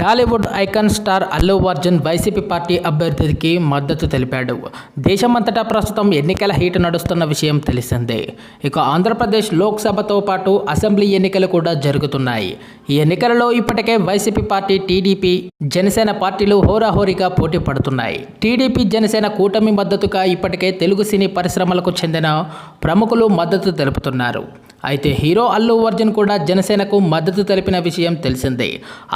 Tollywood icon star Allu Arjun YCP party అభ్యర్థికి మద్దతు తెలిపాడు. దేశమంతటా ప్రస్తుతం ఎన్నికల హీట్ నడుస్తున్న విషయం తెలిసిందే. ఇక ఆంధ్రప్రదేశ్ లోక్సభతో పాటు అసెంబ్లీ ఎన్నికలు కూడా జరుగుతున్నాయి. ఈ ఎన్నికలలో ఇప్పటికే వైసీపీ పార్టీ టీడీపీ జనసేన పార్టీలు హోరాహోరీగా పోటీ పడుతున్నాయి. టీడీపీ జనసేన కూటమి మద్దతుగా ఇప్పటికే తెలుగు సినీ పరిశ్రమలకు చెందిన ప్రముఖులు మద్దతు తెలుపుతున్నారు. అయితే హీరో అల్లు అర్జున్ కూడా జనసేనకు మద్దతు తెలిపిన విషయం తెలిసిందే.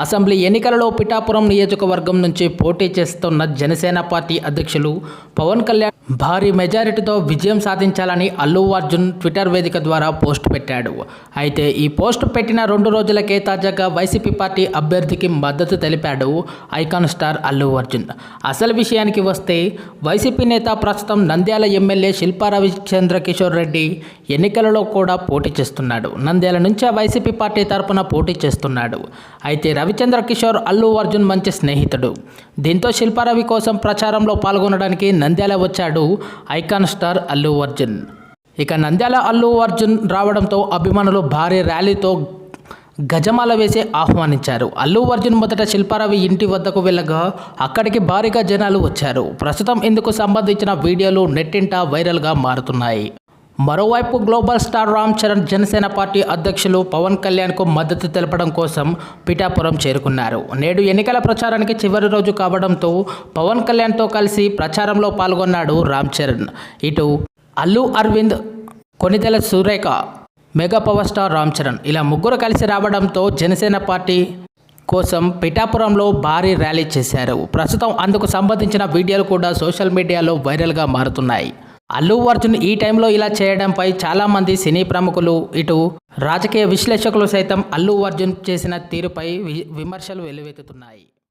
అసెంబ్లీ ఎన్నికలలో పిఠాపురం నియోజకవర్గం నుంచి పోటీ చేస్తున్న జనసేన పార్టీ అధ్యక్షులు పవన్ కళ్యాణ్ భారీ మెజారిటీతో విజయం సాధించాలని అల్లు అర్జున్ ట్విట్టర్ వేదిక ద్వారా పోస్ట్ పెట్టాడు. అయితే ఈ పోస్ట్ పెట్టిన రెండు రోజులకే తాజాగా వైసీపీ పార్టీ అభ్యర్థికి మద్దతు తెలిపాడు ఐకాన్ స్టార్ అల్లు అర్జున్. అసలు విషయానికి వస్తే వైసీపీ నేత ప్రస్తుతం Nandyala M L A Shilpa Ravichandra Kishore Reddy ఎన్నికలలో కూడా పోటీ చేస్తున్నాడు. నంద్యాల నుంచి వైసీపీ పార్టీ తరపున పోటీ చేస్తున్నాడు. అయితే రవిచంద్ర కిషోర్ అల్లు అర్జున్ మంచి స్నేహితుడు. దీంతో శిల్పారవి కోసం ప్రచారంలో పాల్గొనడానికి నంద్యాల వచ్చాడు ఐకాన్ స్టార్ అల్లు అర్జున్. ఇక నంద్యాల అల్లు అర్జున్ రావడంతో అభిమానులు భారీ ర్యాలీతో గజమాల వేసి ఆహ్వానించారు. అల్లు అర్జున్ మొదట శిల్పారవి ఇంటి వద్దకు వెళ్ళగా అక్కడికి భారీగా జనాలు వచ్చారు. ప్రస్తుతం ఇందుకు సంబంధించిన వీడియోలు నెట్టింట వైరల్గా మారుతున్నాయి. మరోవైపు global star Ram Charan Janasena party అధ్యక్షులు పవన్ కళ్యాణ్కు మద్దతు తెలపడం కోసం పిఠాపురం చేరుకున్నారు. నేడు ఎన్నికల ప్రచారానికి చివరి రోజు కావడంతో పవన్ కళ్యాణ్తో కలిసి ప్రచారంలో పాల్గొన్నాడు రామ్ చరణ్. ఇటు Allu Aravind Konidela Surekha mega power star Ram Charan ఇలా ముగ్గురు కలిసి రావడంతో జనసేన పార్టీ కోసం పిఠాపురంలో భారీ ర్యాలీ చేశారు. ప్రస్తుతం అందుకు సంబంధించిన వీడియోలు కూడా సోషల్ మీడియాలో వైరల్గా మారుతున్నాయి. అల్లు అర్జున్ ఈ టైంలో ఇలా చేయడంపై చాలామంది సినీ ప్రముఖులు ఇటు రాజకీయ విశ్లేషకులు సైతం అల్లు అర్జున్ చేసిన తీరుపై వి- విమర్శలు వెల్లువెత్తుతున్నాయి